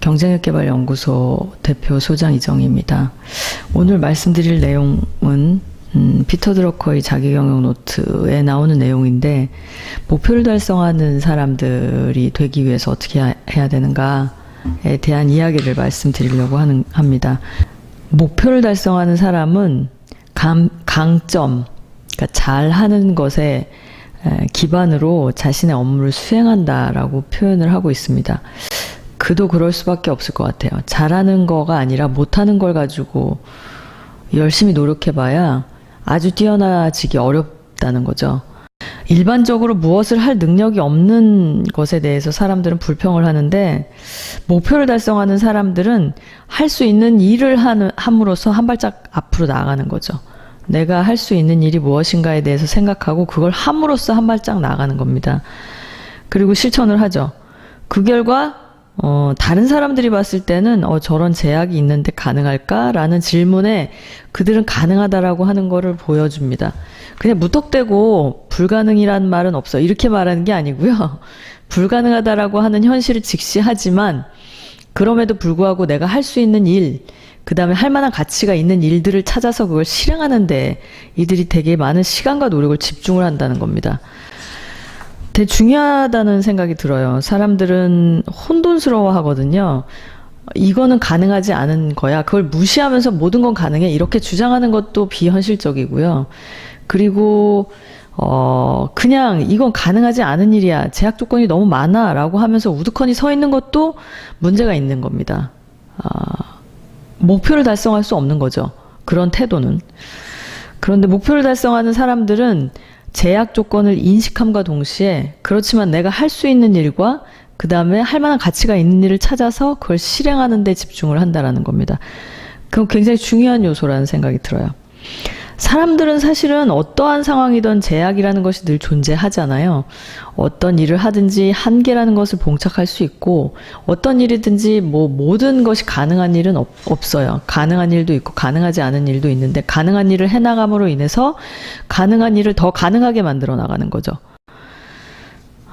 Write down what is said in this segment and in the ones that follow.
경쟁력개발연구소 대표 소장 이정입니다. 오늘 말씀드릴 내용은 음, 피터 드러커의 자기경영 노트에 나오는 내용인데 목표를 달성하는 사람들이 되기 위해서 어떻게 하- 해야 되는가에 대한 이야기를 말씀드리려고 하는, 합니다. 목표를 달성하는 사람은 감, 강점, 그러니까 잘하는 것에 에, 기반으로 자신의 업무를 수행한다라고 표현을 하고 있습니다. 그도 그럴 수밖에 없을 것 같아요. 잘하는 거가 아니라 못하는 걸 가지고 열심히 노력해봐야 아주 뛰어나지기 어렵다는 거죠. 일반적으로 무엇을 할 능력이 없는 것에 대해서 사람들은 불평을 하는데 목표를 달성하는 사람들은 할 수 있는 일을 함으로써 한 발짝 앞으로 나아가는 거죠. 내가 할 수 있는 일이 무엇인가에 대해서 생각하고 그걸 함으로써 한 발짝 나아가는 겁니다. 그리고 실천을 하죠. 그 결과 어, 다른 사람들이 봤을 때는 어, 저런 제약이 있는데 가능할까라는 질문에 그들은 가능하다라고 하는 거를 보여줍니다. 그냥 무턱대고 불가능이라는 말은 없어. 이렇게 말하는 게 아니고요. 불가능하다라고 하는 현실을 직시하지만 그럼에도 불구하고 내가 할 수 있는 일, 그 다음에 할 만한 가치가 있는 일들을 찾아서 그걸 실행하는데 이들이 되게 많은 시간과 노력을 집중을 한다는 겁니다. 되게 중요하다는 생각이 들어요. 사람들은 혼돈스러워 하거든요. 이거는 가능하지 않은 거야. 그걸 무시하면서 모든 건 가능해. 이렇게 주장하는 것도 비현실적이고요. 그리고, 어, 그냥 이건 가능하지 않은 일이야. 제약 조건이 너무 많아. 라고 하면서 우두커니 서 있는 것도 문제가 있는 겁니다. 아, 목표를 달성할 수 없는 거죠. 그런 태도는. 그런데 목표를 달성하는 사람들은 제약 조건을 인식함과 동시에 그렇지만 내가 할 수 있는 일과 그 다음에 할 만한 가치가 있는 일을 찾아서 그걸 실행하는 데 집중을 한다라는 겁니다. 그건 굉장히 중요한 요소라는 생각이 들어요. 사람들은 사실은 어떠한 상황이든 제약이라는 것이 늘 존재하잖아요. 어떤 일을 하든지 한계라는 것을 봉착할 수 있고 어떤 일이든지 뭐 모든 것이 가능한 일은 없, 없어요. 가능한 일도 있고 가능하지 않은 일도 있는데 가능한 일을 해나감으로 인해서 가능한 일을 더 가능하게 만들어 나가는 거죠.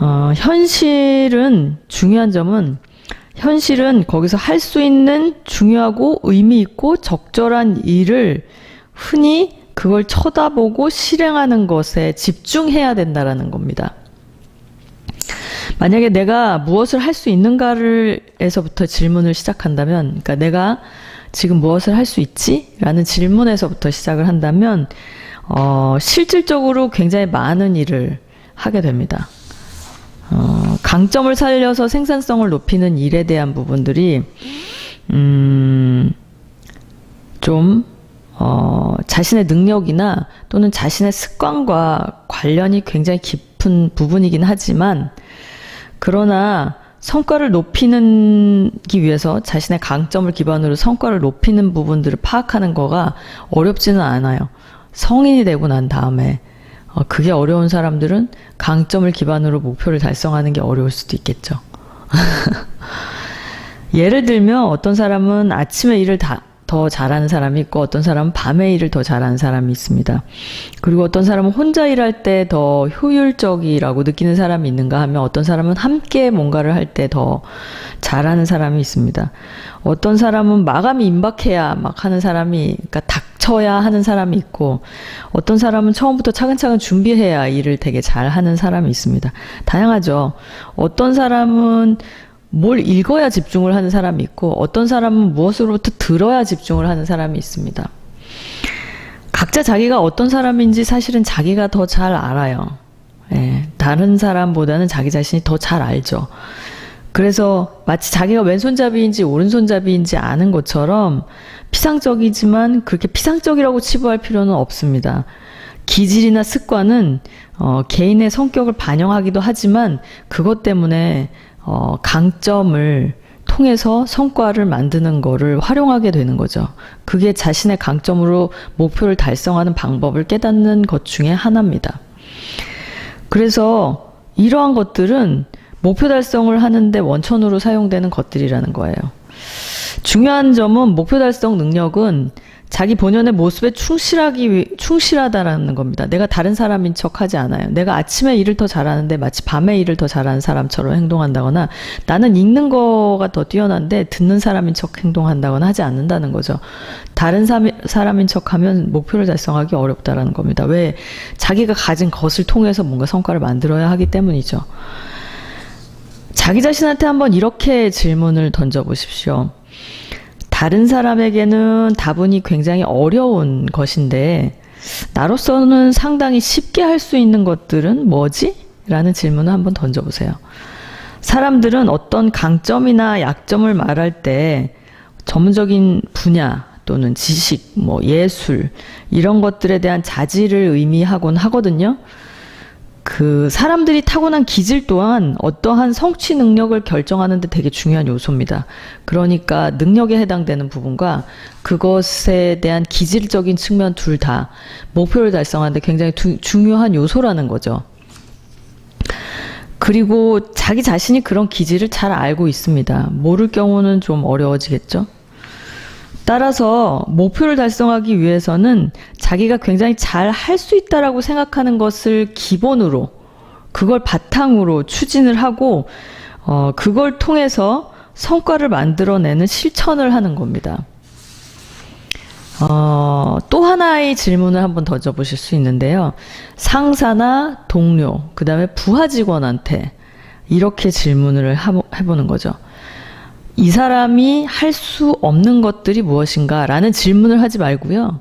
어, 현실은 중요한 점은 현실은 거기서 할 수 있는 중요하고 의미 있고 적절한 일을 흔히 그걸 쳐다보고 실행하는 것에 집중해야 된다라는 겁니다. 만약에 내가 무엇을 할 수 있는가를 에서부터 질문을 시작한다면, 그러니까 내가 지금 무엇을 할 수 있지? 라는 질문에서부터 시작을 한다면, 어, 실질적으로 굉장히 많은 일을 하게 됩니다. 어, 강점을 살려서 생산성을 높이는 일에 대한 부분들이, 음, 좀, 어, 자신의 능력이나 또는 자신의 습관과 관련이 굉장히 깊은 부분이긴 하지만, 그러나 성과를 높이는 기 위해서 자신의 강점을 기반으로 성과를 높이는 부분들을 파악하는 거가 어렵지는 않아요. 성인이 되고 난 다음에 어, 그게 어려운 사람들은 강점을 기반으로 목표를 달성하는 게 어려울 수도 있겠죠. 예를 들면 어떤 사람은 아침에 일을 다, 더 잘하는 사람이 있고 어떤 사람은 밤에 일을 더 잘하는 사람이 있습니다. 그리고 어떤 사람은 혼자 일할 때 더 효율적이라고 느끼는 사람이 있는가 하면 어떤 사람은 함께 뭔가를 할 때 더 잘하는 사람이 있습니다. 어떤 사람은 마감이 임박해야 막 하는 사람이 그러니까 닥쳐야 하는 사람이 있고 어떤 사람은 처음부터 차근차근 준비해야 일을 되게 잘 하는 사람이 있습니다. 다양하죠. 어떤 사람은 뭘 읽어야 집중을 하는 사람이 있고 어떤 사람은 무엇으로부터 들어야 집중을 하는 사람이 있습니다. 각자 자기가 어떤 사람인지 사실은 자기가 더 잘 알아요. 예, 다른 사람보다는 자기 자신이 더 잘 알죠. 그래서 마치 자기가 왼손잡이인지 오른손잡이인지 아는 것처럼 피상적이지만 그렇게 피상적이라고 치부할 필요는 없습니다. 기질이나 습관은 어, 개인의 성격을 반영하기도 하지만 그것 때문에 어, 강점을 통해서 성과를 만드는 거를 활용하게 되는 거죠. 그게 자신의 강점으로 목표를 달성하는 방법을 깨닫는 것 중에 하나입니다. 그래서 이러한 것들은 목표 달성을 하는데 원천으로 사용되는 것들이라는 거예요. 중요한 점은 목표 달성 능력은 자기 본연의 모습에 충실하기 위, 충실하다라는 겁니다. 내가 다른 사람인 척 하지 않아요. 내가 아침에 일을 더 잘하는데 마치 밤에 일을 더 잘하는 사람처럼 행동한다거나 나는 읽는 거가 더 뛰어난데 듣는 사람인 척 행동한다거나 하지 않는다는 거죠. 다른 사람이, 사람인 척 하면 목표를 달성하기 어렵다라는 겁니다. 왜? 자기가 가진 것을 통해서 뭔가 성과를 만들어야 하기 때문이죠. 자기 자신한테 한번 이렇게 질문을 던져 보십시오. 다른 사람에게는 다분히 굉장히 어려운 것인데, 나로서는 상당히 쉽게 할 수 있는 것들은 뭐지? 라는 질문을 한번 던져보세요. 사람들은 어떤 강점이나 약점을 말할 때 전문적인 분야 또는 지식, 뭐 예술, 이런 것들에 대한 자질을 의미하곤 하거든요. 그 사람들이 타고난 기질 또한 어떠한 성취 능력을 결정하는 데 되게 중요한 요소입니다. 그러니까 능력에 해당되는 부분과 그것에 대한 기질적인 측면 둘 다 목표를 달성하는데 굉장히 두- 중요한 요소라는 거죠. 그리고 자기 자신이 그런 기질을 잘 알고 있습니다. 모를 경우는 좀 어려워지겠죠. 따라서 목표를 달성하기 위해서는 자기가 굉장히 잘 할 수 있다라고 생각하는 것을 기본으로 그걸 바탕으로 추진을 하고 어 그걸 통해서 성과를 만들어내는 실천을 하는 겁니다. 어, 또 하나의 질문을 한번 던져보실 수 있는데요. 상사나 동료, 그 다음에 부하 직원한테 이렇게 질문을 해보는 거죠. 이 사람이 할 수 없는 것들이 무엇인가? 라는 질문을 하지 말고요.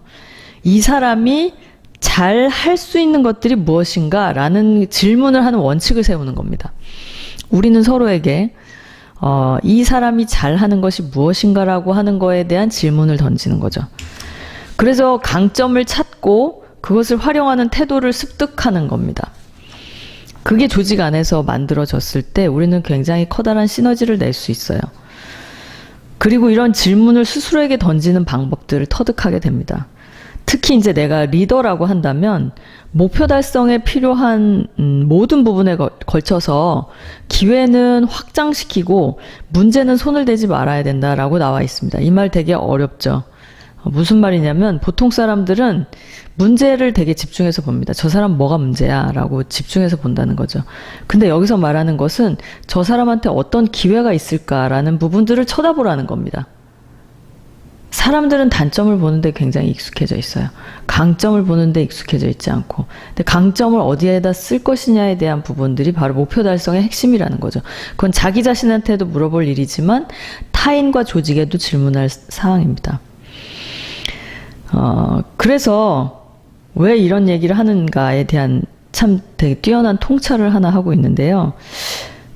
이 사람이 잘 할 수 있는 것들이 무엇인가? 라는 질문을 하는 원칙을 세우는 겁니다. 우리는 서로에게 어, 이 사람이 잘 하는 것이 무엇인가라고 하는 거에 대한 질문을 던지는 거죠. 그래서 강점을 찾고 그것을 활용하는 태도를 습득하는 겁니다. 그게 조직 안에서 만들어졌을 때 우리는 굉장히 커다란 시너지를 낼 수 있어요. 그리고 이런 질문을 스스로에게 던지는 방법들을 터득하게 됩니다. 특히 이제 내가 리더라고 한다면 목표 달성에 필요한 음, 모든 부분에 거- 걸쳐서 기회는 확장시키고 문제는 손을 대지 말아야 된다라고 나와 있습니다. 이 말 되게 어렵죠. 어, 무슨 말이냐면 보통 사람들은 문제를 되게 집중해서 봅니다. 저 사람 뭐가 문제야? 라고 집중해서 본다는 거죠. 근데 여기서 말하는 것은 저 사람한테 어떤 기회가 있을까라는 부분들을 쳐다보라는 겁니다. 사람들은 단점을 보는데 굉장히 익숙해져 있어요. 강점을 보는데 익숙해져 있지 않고. 근데 강점을 어디에다 쓸 것이냐에 대한 부분들이 바로 목표 달성의 핵심이라는 거죠. 그건 자기 자신한테도 물어볼 일이지만 타인과 조직에도 질문할 사항입니다. 어, 그래서 왜 이런 얘기를 하는가에 대한 참 되게 뛰어난 통찰을 하나 하고 있는데요.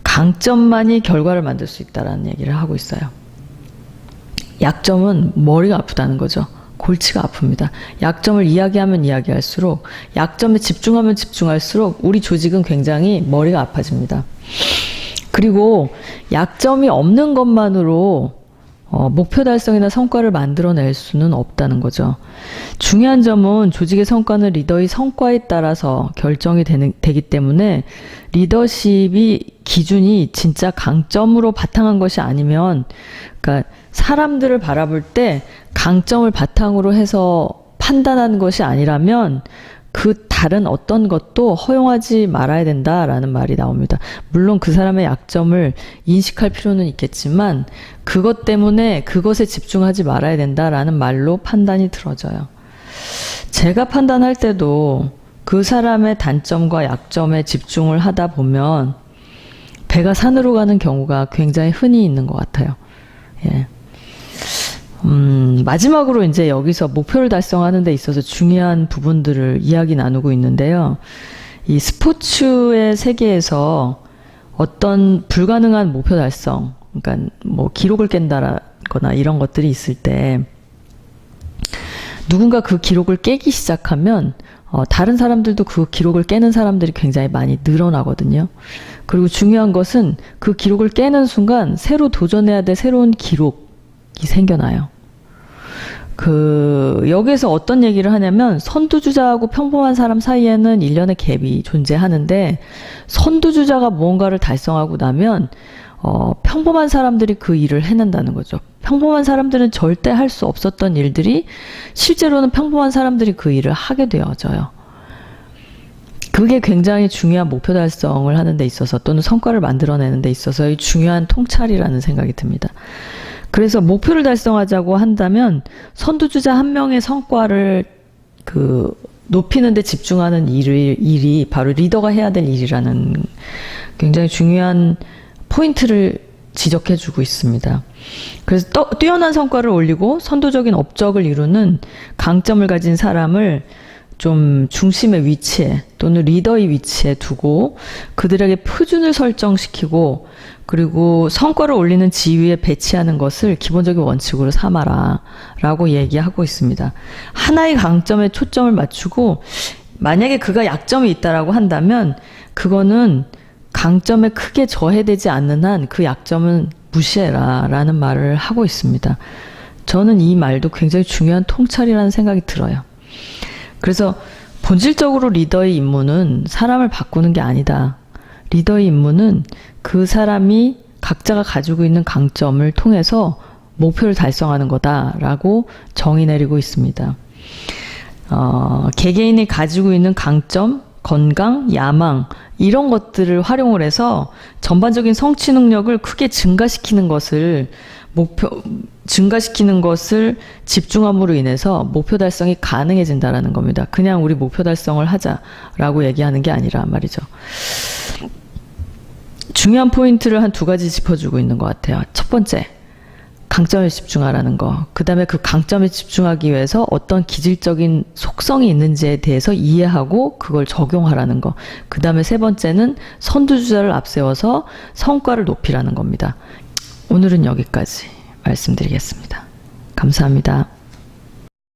강점만이 결과를 만들 수 있다라는 얘기를 하고 있어요. 약점은 머리가 아프다는 거죠. 골치가 아픕니다. 약점을 이야기하면 이야기할수록 약점에 집중하면 집중할수록 우리 조직은 굉장히 머리가 아파집니다. 그리고 약점이 없는 것만으로 어, 목표 달성이나 성과를 만들어낼 수는 없다는 거죠. 중요한 점은 조직의 성과는 리더의 성과에 따라서 결정이 되는, 되기 때문에 리더십이 기준이 진짜 강점으로 바탕한 것이 아니면, 그러니까 사람들을 바라볼 때 강점을 바탕으로 해서 판단하는 것이 아니라면 그 다른 어떤 것도 허용하지 말아야 된다라는 말이 나옵니다. 물론 그 사람의 약점을 인식할 필요는 있겠지만 그것 때문에 그것에 집중하지 말아야 된다라는 말로 판단이 들어져요. 제가 판단할 때도 그 사람의 단점과 약점에 집중을 하다 보면 배가 산으로 가는 경우가 굉장히 흔히 있는 것 같아요. 예. 음, 마지막으로 이제 여기서 목표를 달성하는 데 있어서 중요한 부분들을 이야기 나누고 있는데요. 이 스포츠의 세계에서 어떤 불가능한 목표 달성, 그러니까 뭐 기록을 깬다거나 이런 것들이 있을 때 누군가 그 기록을 깨기 시작하면 어, 다른 사람들도 그 기록을 깨는 사람들이 굉장히 많이 늘어나거든요. 그리고 중요한 것은 그 기록을 깨는 순간 새로 도전해야 될 새로운 기록이 생겨나요. 그 여기에서 어떤 얘기를 하냐면 선두주자하고 평범한 사람 사이에는 일련의 갭이 존재하는데 선두주자가 무언가를 달성하고 나면 어, 평범한 사람들이 그 일을 해낸다는 거죠. 평범한 사람들은 절대 할 수 없었던 일들이 실제로는 평범한 사람들이 그 일을 하게 되어져요. 그게 굉장히 중요한 목표 달성을 하는 데 있어서 또는 성과를 만들어내는 데 있어서의 중요한 통찰이라는 생각이 듭니다. 그래서 목표를 달성하자고 한다면 선두주자 한 명의 성과를 그 높이는 데 집중하는 일이, 일이 바로 리더가 해야 될 일이라는 굉장히 중요한 포인트를 지적해 주고 있습니다. 그래서 떠, 뛰어난 성과를 올리고 선도적인 업적을 이루는 강점을 가진 사람을 좀 중심의 위치에 또는 리더의 위치에 두고 그들에게 표준을 설정시키고 그리고 성과를 올리는 지위에 배치하는 것을 기본적인 원칙으로 삼아라 라고 얘기하고 있습니다. 하나의 강점에 초점을 맞추고 만약에 그가 약점이 있다라고 한다면 그거는 강점에 크게 저해되지 않는 한 그 약점은 무시해라 라는 말을 하고 있습니다. 저는 이 말도 굉장히 중요한 통찰이라는 생각이 들어요. 그래서 본질적으로 리더의 임무는 사람을 바꾸는 게 아니다. 리더의 임무는 그 사람이 각자가 가지고 있는 강점을 통해서 목표를 달성하는 거다라고 정의 내리고 있습니다. 어, 개개인이 가지고 있는 강점, 건강, 야망 이런 것들을 활용을 해서 전반적인 성취 능력을 크게 증가시키는 것을 목표 증가시키는 것을 집중함으로 인해서 목표 달성이 가능해진다라는 겁니다. 그냥 우리 목표 달성을 하자라고 얘기하는 게 아니라 말이죠. 중요한 포인트를 한 두 가지 짚어주고 있는 것 같아요. 첫 번째, 강점에 집중하라는 거. 그 다음에 그 강점에 집중하기 위해서 어떤 기질적인 속성이 있는지에 대해서 이해하고 그걸 적용하라는 거. 그 다음에 세 번째는 선두주자를 앞세워서 성과를 높이라는 겁니다. 오늘은 여기까지 말씀드리겠습니다. 감사합니다.